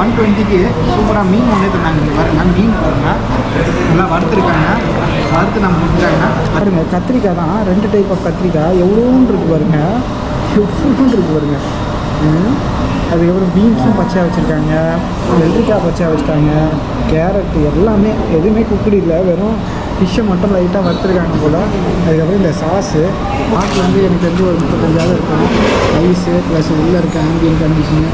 One டுவெண்ட்டிக்கு சூப்பராக மீன் ஒன்றே தந்தாங்க. இங்கே பாருங்க மீன் பாருங்க. நல்லா வறுத்துருக்காங்க. வறுத்து நம்ம கொடுத்துருக்காங்க பாருங்க கத்திரிக்காய் தான் ரெண்டு டைப் ஆஃப் கத்திரிக்காய். எவ்வளோன்னு இருக்கு பாருங்க. எவ்வளோன்னு இருக்கு பாருங்க. அதுக்கப்புறம் பீன்ஸும் பச்சையாக வச்சுருக்காங்க. வெள்ளரிக்காய் பச்சையாக வச்சுட்டாங்க கேரட் எல்லாமே எதுவுமே குக்கடி இல்லை. வெறும் ஃபிஷ்ஷை மட்டும் லைட்டாக வறுத்துருக்காங்க போல். அதுக்கப்புறம் இந்த சாஸு பாட்டில் வந்து எனக்கு தெரிஞ்சு ஒரு முப்பத்தஞ்சாவது இருக்கும். ஐஸு ப்ளஸ் உள்ளே இருக்க ஆம்பியன் கண்டிஷனு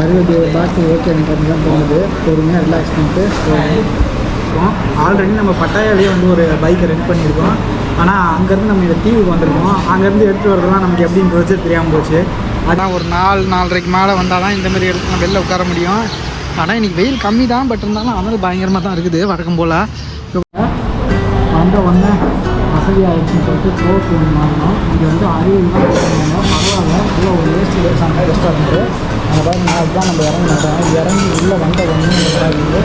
அறுபது பாட்டு ஓகே எனக்கு அப்படி தான் தோணுது. பொறுமையாக ரிலாக்ஸ் பண்ணிட்டு ஆல்ரெடி நம்ம பட்டாயாலேயே வந்து ஒரு பைக்கை ரெண்ட் பண்ணியிருக்கோம். ஆனால் அங்கேருந்து நம்ம இந்த தீவுக்கு வந்திருக்கோம். அங்கேருந்து எடுத்து வரதுலாம் நமக்கு எப்படின்னு ப்ரொசீஜர் தெரியாமல் போச்சு. அதான் ஒரு நாலு நாலரைக்கு மேலே வந்தால் தான் இந்தமாரி இடத்துல நம்ம வெளில உட்கார முடியும். ஆனால் இன்றைக்கி வெயில் கம்மி தான் பட் இருந்தாலும் அனல் பயங்கரமாக தான் இருக்குது வழக்கம் போல். வந்த உடனே வசதி ஆகிடுச்சுன்னு சொல்லிட்டு கோக் ஒன்று வாங்கினோம் இங்கே வந்து அரியல் தான் போடுறாங்க பரவாயில்ல. உள்ள ஒரு வேஸ்ட் ரெஸ்டாரண்ட் ரெஸ்டாரண்ட்டு அந்த மாதிரி நான் அதுதான் நம்ம இறங்கினோம் இறங்கி உள்ளே வந்த உடனே நல்லா இருக்குது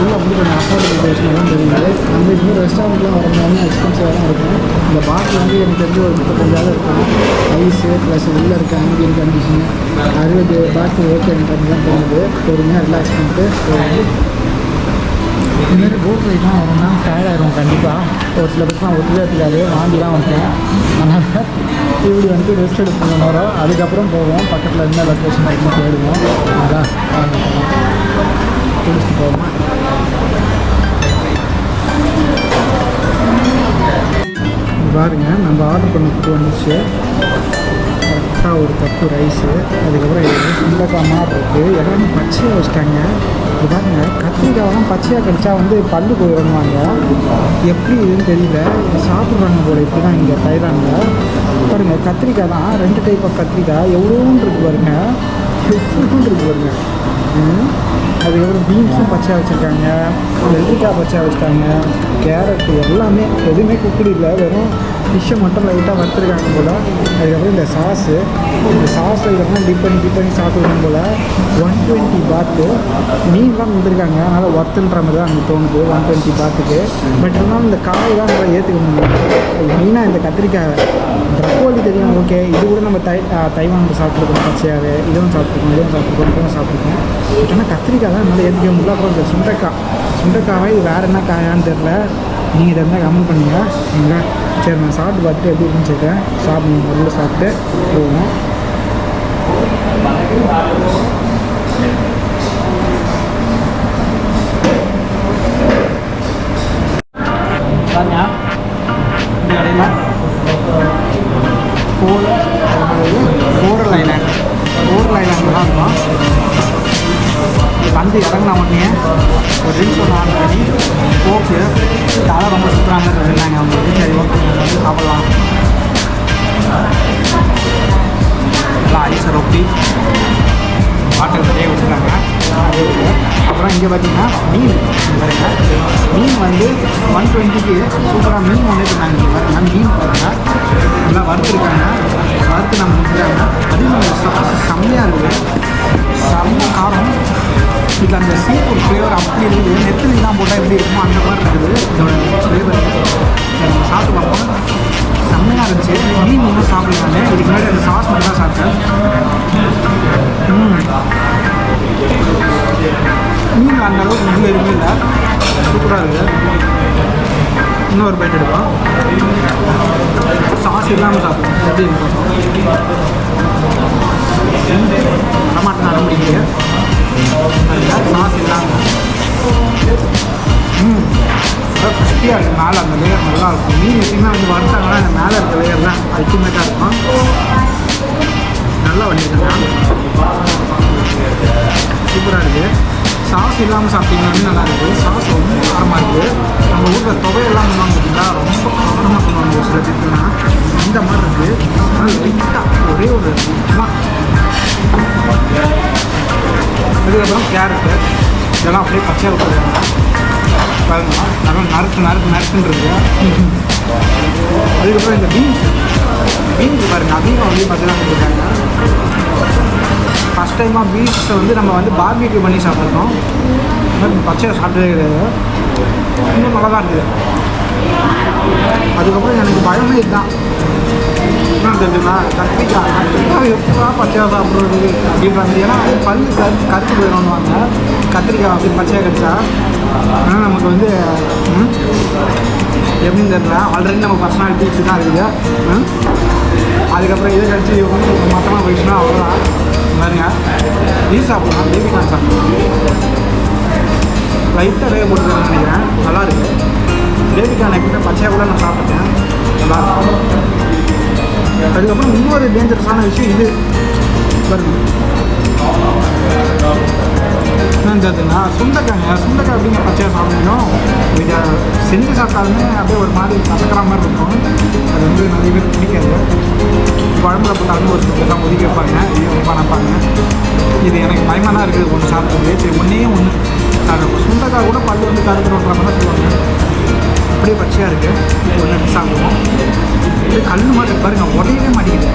உள்ளே வந்து கொஞ்சம் அஃபோர்டபுள் பேசினா தான் தெரியுது. நம்ம இன்னும் ரெஸ்டாரண்ட்லாம் வரணும்னா எக்ஸ்பென்சிவாக தான் இருக்கும். இந்த பாட்டில் வந்து எனக்கு தெரிஞ்சு ஒரு முப்பத்தஞ்சாவது இருக்கும் ஐஸு ப்ளஸ் உள்ளே இருக்க ஆம்பியன் கண்டிஷனு அறுபது பாட்டு ஓகே எனக்கு தான் தோணுது பொறுமையாக ரிலாக்ஸ் பண்ணிட்டு இதுமாரி போட் ரைட்லாம் வரும்னா டயர்ட் ஆயிரும் கண்டிப்பாக ஒரு சில பேருக்குலாம் ஒத்துவே இருக்காது வாங்கிலாம் வந்துட்டேன். அதனால் இப்படி வந்து ரெஸ்ட் எடுக்கணும் வரோம் அதுக்கப்புறம் போவோம். பக்கத்தில் இருந்த லொக்கேஷன் இருக்கும் தேடுவோம் அதான். குடிச்சிட்டு போவோம்? பாருங்கள் பாருங்க. நம்ம ஆர்டர் பண்ண ஃபுட்டு வந்துச்சு. ஒரு கப்பு ரைஸு அதுக்கப்புறம் இது சுண்டக்காய் மாதிரி இருக்குது எல்லாமே பச்சையாக வச்சுட்டாங்க. இது கத்திரிக்காயெல்லாம் பச்சையாக கடிச்சா வந்து பல்லு போயிடுவாங்க எப்படி இதுன்னு தெரியல. சாப்பிட்றாங்க போல இப்படி தான் இங்கே தைலாண்டில் பாருங்க கத்திரிக்காய் தான் ரெண்டு டைப் ஆஃப் கத்திரிக்காய். எவ்வளோன்னு இருக்கு பாருங்க. எவ்வளோன்னு இருக்கு பாருங்க. ம். அதுக்கப்புறம் பீன்ஸும் பச்சையாக வச்சுருக்காங்க வெள்ளரிக்காய் பச்சையாக வச்சுருக்காங்க கேரட்டு எல்லாமே எதுவுமே குக்குடி இல்லை. வெறும் ஃபிஷ்ஷை மட்டும் லைட்டாக வறுத்துருக்காங்க போல். அதுக்கப்புறம் இந்த சாஸு இந்த சாஸ் இதெல்லாம் டிப் பண்ணி டிப் பண்ணி சாப்பிடுவோம் போல். ஒன் டுவெண்ட்டி பாத்து மீன்லாம் வந்துருக்காங்க. அதனால் ஒர்த்துன்ற மாதிரி தான் எனக்கு தோணுது ஒன் டுவெண்ட்டி பாத்துக்கு பட் இருந்தாலும் இந்த காய் தான் நம்ம ஏற்றுக்க முடியும் மெயினாக இந்த கத்திரிக்காய் ப்ரக்கோலி தெரியும் ஓகே இது கூட நம்ம தை தைவானில் சாப்பிட்ருக்கோம் பச்சையாகவே இதுவும் சாப்பிட்ருக்கோம் இதுவும் சாப்பிட்ருக்கோம் இதுவும் சாப்பிட்ருக்கோம் ஏன்னா ஆனால் கத்திரிக்காய் தான் நல்லா ஏற்றுக்க முடியல. அப்புறம் இந்த சுண்டைக்காய். சுண்டைக்காவை இது வேறு என்ன காயான்னு தெரில நீங்கள் இதை இருந்தால் கமெண்ட் பண்ணுங்க. சரிங்களா சரி நான் சாப்பிட்டு பார்த்துட்டு எப்படி இருக்குன்னு சொல்லிட்டேன் சாப்பிடணும் முதல்ல சாப்பிட்டு போவோம். தலை ரொம்ப சுற்றுறாங்க இருந்தாங்க அவங்களுக்கு சரி ஓகே சாப்பிடலாம் நல்லா ஐஸை ரொப்பி வாட்டர் நிறைய விட்டுருக்காங்க அப்புறம் இங்கே பார்த்தீங்கன்னா மீன் பாருங்க மீன் வந்து ஒன் டுவெண்ட்டிக்கு சூப்பராக மீன் ஒன்று தந்தாங்க இங்கே பாருங்க மீன் பாருங்க நல்லா வறுத்துருக்காங்க வறுத்து நம்ம கொடுத்துருக்காங்க அதுவும் சாஸ் செம்மையாக இருக்குது செம்ம காரம் இதில் அந்த சீ ஃப்ளேவர் அப்படி இருக்குது. நெத்திலாம் போட்டால் எப்படி இருக்குமோ அந்த மாதிரி இருக்குது. இதோட ஃப்ளேவர் சாப்பிட்டு பார்ப்போம். செம்மையாக இருந்துச்சு. மீன் வந்து சாப்பிடலான்னு இதுக்கு முன்னாடி அந்த சாஸ் மட்டும் தான் சாப்பிட்டேன். மீன் அந்த அளவுக்கு முள்ள எதுவுமே இல்லை. சூப்பராக இருக்குது. இன்னொரு பைட் எடுப்போம். சாஸ் இல்லாமல் சாப்பிடுவோம் எப்படி இருக்கும். டமாட்டோ நட முடியுது மீன் எப்பயுமே வந்து வறுத்தாங்கன்னா அந்த மேலே இருக்க லேயர்லாம் அல்டிமேட்டாக இருக்கும் நல்லா பண்ணியிருக்காங்க சூப்பராக இருக்குது சாஸ் இல்லாமல் சாப்பிட்டீங்கன்னா நல்லா இருக்குது சாஸ் ரொம்ப காரமாக இருக்குது நம்ம ஊரில் தொகையெல்லாம் பண்ணுவாங்க பார்த்தீங்களா ரொம்ப காரமாக பண்ணுவாங்க ஒரு சில பேருக்குலாம் இந்த மாதிரி இருக்குது அதனால் லைட்டாக ஒரே ஒரு இதுக்கப்புறம் கேரட்டு இதெல்லாம் அப்படியே பச்சையாக விட்டுருக்காங்க பாருங்க. நல்லா நறுக்கு நறுக்கு நறுக்குன்னு அதுக்கப்புறம் இந்த பீன்ஸ். பீன்ஸ் பாருங்க. அதிகமாக வந்து பச்சையாக கொடுத்துருக்காங்க ஃபஸ்ட் டைமாக பீன்ஸை வந்து நம்ம வந்து பார்பிக்யூ பண்ணி சாப்பிட்றோம். பச்சையாக சாப்பிட்டதே கிடையாது. இன்னும் நல்லா தான் இருக்குது. அதுக்கப்புறம் எனக்கு பயமே இதுதான். என்ன தெரியுமா கத்திரிக்காய். கத்திரிக்காய் எப்படா பச்சையாக சாப்பிட்றது? அப்படின்ற மாதிரி ஏன்னா பல் பல்லு கரு கருத்து போயிடும்வாங்க கத்திரிக்காய் அப்படி பச்சையாக கிடச்சா? ஆனால் நமக்கு வந்து ம், எப்படின்னு தெரியல. ஆல்ரெடி நம்ம பர்சனாலிட்டி இப்படி தான் இருக்குது. ம். அதுக்கப்புறம் இதை கழிச்சு மொத்தமாக போயிடுச்சுன்னா அவ்வளோதான் பாருங்க. இது சாப்பிட்லாம். பேபி கார்ன் சாப்பிட்லாம். லைட்டாக வேக போட்டுருக்கேன்னு நினைக்கிறேன். நல்லாயிருக்கு பேபி கார்ன் எப்படின்னா பச்சையாக கூட நான் சாப்பிட்டேன். நல்லா இருக்கும். அதுக்கப்புறம் இன்னொரு டேஞ்சரஸான விஷயம் இது. பாருங்க. என்னன்றதுன்னா சுண்டைக்காங்க சுண்டைக்காய் அப்படிங்க பச்சையாக சாப்பிடணும்? இதை செஞ்சு சாப்பிட்டாலுமே அப்படியே ஒரு மாதிரி கசக்கிற மாதிரி இருக்கும். அது வந்து நிறைய பேர் பிடிக்காது. குழம்புல போட்டாலும் ஒரு சில ஒதுக்கி வைப்பாங்க. இது ரொம்ப நினைப்பாங்க இது எனக்கு பயமாக இருக்குது. ஒன்று சாப்பிட்றது சரி ஒன்றே ஒன்று சுண்டக்காய் சுண்டைக்காய் கூட பல்லு வந்து கருத்து ஓட்டுற மாதிரி சொல்லுவாங்க. அப்படியே பச்சையாக இருக்குது ஒன்று எடுத்து சாப்பிடுவோம். இது கல் மாதிரி பாருங்கள் உடையவே மாட்டேங்குது.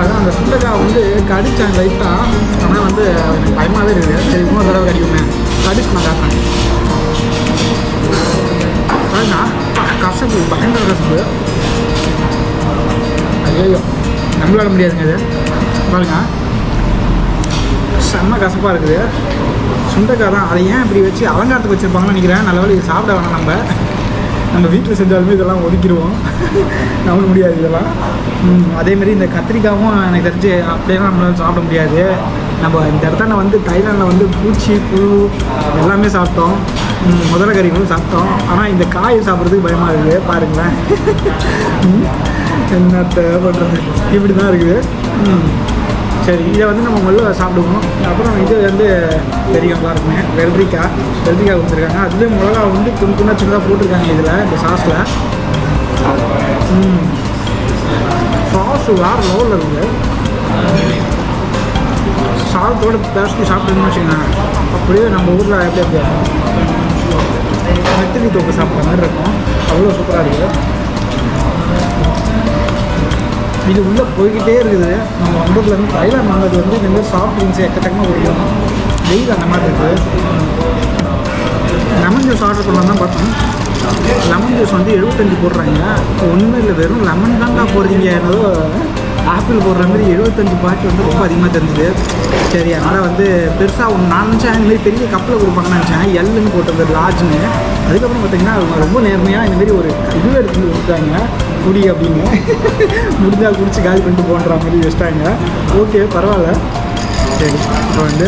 பார்த்தா அந்த சுண்டக்காய் வந்து கடிச்சேன் லைட்டாக ஆனால் வந்து எனக்கு பயமாகவே இருக்குது. சரி இன்னொரு தடவை கடிக்குமே. கடிச்சு நான் காட்டுறேன். பாருங்க. கசப்பு பயங்கர கசப்பு. ஐயோ நம்மளால முடியாதுங்க இது. பாருங்க. செம்ம கசப்பாக இருக்குது. சுண்டைக்காய் தான். அதை ஏன் இப்படி வச்சு அலங்காரத்துக்கு வச்சுருப்பாங்கன்னு நினைக்கிறேன். நல்ல வேலை இது சாப்பிட வேணாம் நம்ம. நம்ம வீட்டில் செஞ்சாலுமே இதெல்லாம் ஒதுக்கிடுவோம். நமக்கு முடியாது இதெல்லாம். அதேமாரி அதே மாதிரி இந்த கத்திரிக்காவும் எனக்கு தெரிஞ்சு அப்படியெல்லாம் நம்மளால சாப்பிட முடியாது. நம்ம இந்த இடத்துல வந்து தைலாண்டில் வந்து பூச்சி புழு எல்லாமே சாப்பிட்டோம். முதல கறிகளும் சாப்பிட்டோம். ஆனால் இந்த காய் சாப்பிட்றதுக்கு பயமாக இருக்குது. பாருங்களேன். ம், பண்ணுறது இப்படி தான் இருக்குது. சரி இதை வந்து நம்ம முதல்ல சாப்பிடுவோம். அப்புறம் இது வந்து தெரியும் எல்லாருக்குமே வெள்ளரிக்காய் வெள்ளரிக்காய் கொடுத்துருக்காங்க. அதுலேயும் மிளகா வந்து துணி துணா சின்னதாக போட்டிருக்காங்க இதில் இந்த சாஸில் சாஸ் வேறு லெவலில் இருக்குது சாதத்தோட பேசி சாப்பிட்டோம்னு வச்சுக்கோங்க அப்படியே நம்ம ஊரில் எப்படி எப்படி நெத்திலி தொப்பு சாப்பிட்ற மாதிரி இருக்கும். அவ்வளோ சூப்பராக இருக்குது இது உள்ளே போய்கிட்டே இருக்குது. நம்ம வந்ததுலேருந்து தைலாண்ட் வாங்குறது வந்து இந்த மாதிரி சாஃப்ட் ட்ரிங்க்ஸ் எக்கச்சக்கமாக குடிக்கும் வெயில் அந்த மாதிரி இருக்குது லெமன் ஜூஸ் ஆர்டர் பண்ணலாம் தான் பார்த்தோம். லெமன் ஜூஸ் வந்து எழுபத்தஞ்சு போடுறாங்க. ஒன்றுமே இல்லை. வெறும் லெமன் தான்டா போடுறீங்க. என்னதோ ஆப்பிள் போடுற மாதிரி எழுபத்தஞ்சு பாக்கெட் வந்து ரொம்ப அதிகமாக தெரிஞ்சுது. சரி அதனால் வந்து பெருசாக ஒன்று நான் நினச்சேன். இந்த பெரிய கப்பில் கொடுப்பாங்கன்னு நினச்சேன். எல்லுன்னு போட்டிருந்தது லார்ஜ்னு அதுக்கப்புறம் பார்த்தீங்கன்னா ரொம்ப நேர்மையாக இந்தமாரி ஒரு இது எடுத்து கொடுத்தாங்க. குடி அப்படின்னு. முடிஞ்சால் குடிச்சு காலி பண்ணிட்டு போன்ற மாதிரி வச்சிட்டாங்க. ஓகே பரவாயில்ல. சரி இப்போ வந்து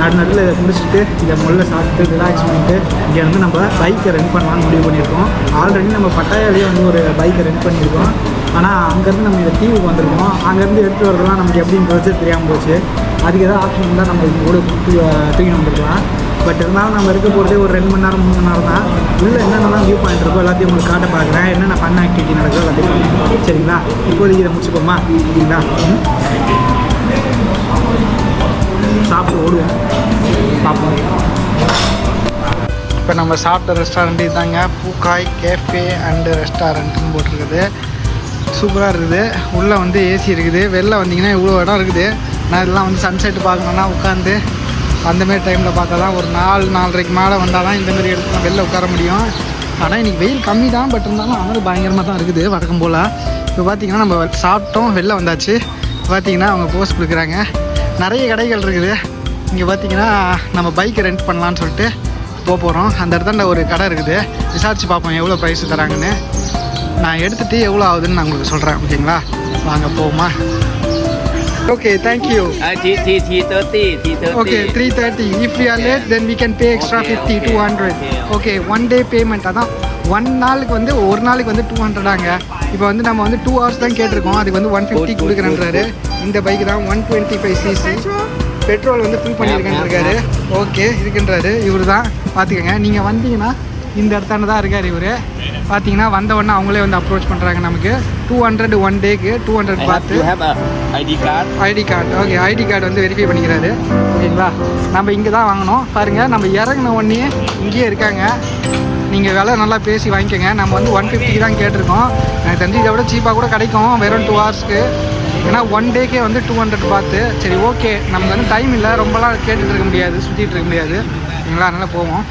நடு நடுவில் இதை குடிச்சிட்டு இதை முதல்ல சாப்பிட்டு ரிலாக்ஸ் பண்ணிட்டு இங்கேருந்து நம்ம பைக்கை ரெண்ட் பண்ணலாம்னு முடிவு பண்ணியிருக்கோம். ஆல்ரெடி நம்ம பட்டாயாலேயே வந்து ஒரு பைக்கை ரெண்ட் பண்ணியிருக்கோம். ஆனால் அங்கேருந்து நம்ம இந்த தீவுக்கு வந்திருக்கோம். அங்கேருந்து எடுத்து வரதெல்லாம் நமக்கு எப்படின்னு வச்சு தெரியாமல் போச்சு. அதுக்கு ஏதாவது ஆப்ஷன் இருந்தால் நம்ம இது கூட தூக்கி தூக்கி வந்துருக்கலாம். பட் இருந்தாலும் நம்ம இருக்க போகிறதே ஒரு ரெண்டு மணி நேரம் மூணு மணி நேரம் தான். உள்ளே என்னென்னலாம் வியூ பாயிண்ட் இருக்கோ எல்லாத்தையும் உங்களுக்கு காட்ட பார்க்குறேன். என்னென்ன பண்ண ஆக்டிவிட்டி நடக்கோ எல்லாத்தையும் சரிங்களா? இப்போதைக்கு இதை முடிச்சுப்போமா? சரிங்களா? சாப்பிட்டு ஓடுவோம். பார்ப்போம். இப்போ நம்ம சாப்பிட்ட ரெஸ்டாரண்ட் இதாங்க பூக்காய் கேஃபே அண்டு ரெஸ்டாரண்ட்னு போட்டிருக்குது. சூப்பராக இருக்குது. உள்ளே வந்து ஏசி இருக்குது. வெளில வந்தீங்கன்னா இவ்வளோ இடம் இருக்குது. நான் இதெல்லாம் வந்து சன்செட் பார்க்கணுன்னா உட்காந்து அந்தமாரி டைமில் பார்த்தா தான் ஒரு நாலு நாலரைக்கு மேலே வந்தால் தான் இந்தமாரி இடத்துல வெளில உட்கார முடியும். ஆனால் இன்றைக்கி வெயில் கம்மி தான் பட் இருந்தாலும் அனல் பயங்கரமாக தான் இருக்குது வழக்கம் போல். இப்போ பார்த்தீங்கன்னா நம்ம சாப்பிட்டோம் வெளில வந்தாச்சு. பார்த்தீங்கன்னா அவங்க போஸ்ட் கொடுக்குறாங்க. நிறைய கடைகள் இருக்குது. இங்கே பார்த்தீங்கன்னா நம்ம பைக்கை ரெண்ட் பண்ணலான்னு சொல்லிட்டு போக போகிறோம் அந்த இடத்துல ஒரு கடை இருக்குது. விசாரிச்சு பார்ப்போம் எவ்வளோ ப்ரைஸ் தராங்கன்னு. நான் எடுத்துகிட்டு எவ்வளோ ஆகுதுன்னு நான் உங்களுக்கு சொல்கிறேன் ஓகேங்களா வாங்க போவோமா? Okay thank you Uh, T T T thirty T thirty. Okay three thirty if you are late then we can pay extra Okay, fifty okay, two hundred okay, okay one day payment அதான். One நாளுக்கு வந்து ஒரு நாளைக்கு வந்து two ஹண்ட்ரடாங்க இப்போ வந்து நம்ம வந்து டூ ஹவர்ஸ் தான் கேட்டிருக்கோம். அதுக்கு வந்து ஒன் ஃபிஃப்டி கொடுக்குறேன்றாரு. இந்த பைக் தான் one twenty five CC petrol வந்து ஃபில் பண்ணியிருக்கேன்றாரு. ஓகே இருக்குன்றாரு. இவர் தான் பார்த்துக்கோங்க. நீங்கள் வந்தீங்கன்னா இந்த இடத்தான தான் இருக்கார் இவர். பார்த்தீங்கன்னா வந்த உடனே அவங்களே வந்து அப்ரோச் பண்ணுறாங்க நமக்கு. டூ ஹண்ட்ரட் ஒன் டேக்கு டூ ஹண்ட்ரட் பார்த்து ID card. ID card okay ID card வந்து வெரிஃபை பண்ணிக்கிறாரு. ஓகேங்களா? நம்ம இங்கே தான் வாங்கினோம் பாருங்கள் நம்ம இறங்கின உடனே இங்கேயே இருக்காங்க. நீங்கள் விலை நல்லா பேசி வாங்கிக்கோங்க. நம்ம வந்து ஒன் ஃபிஃப்டிக்கு தான் கேட்டிருக்கோம். எனக்கு தெரிஞ்சு இதை விட சீப்பாக கூட கிடைக்கும். வெறும் டூ ஹவர்ஸ்க்கு ஏன்னா ஒன் டேக்கே வந்து டூ ஹண்ட்ரட் பார்த்து சரி ஓகே நமக்கு வந்து டைம் இல்லை. ரொம்பலாம் கேட்டுட்டு இருக்க முடியாது சுற்றிட்டு இருக்க முடியாது. ஓகேங்களா? அதனால் போவோம்.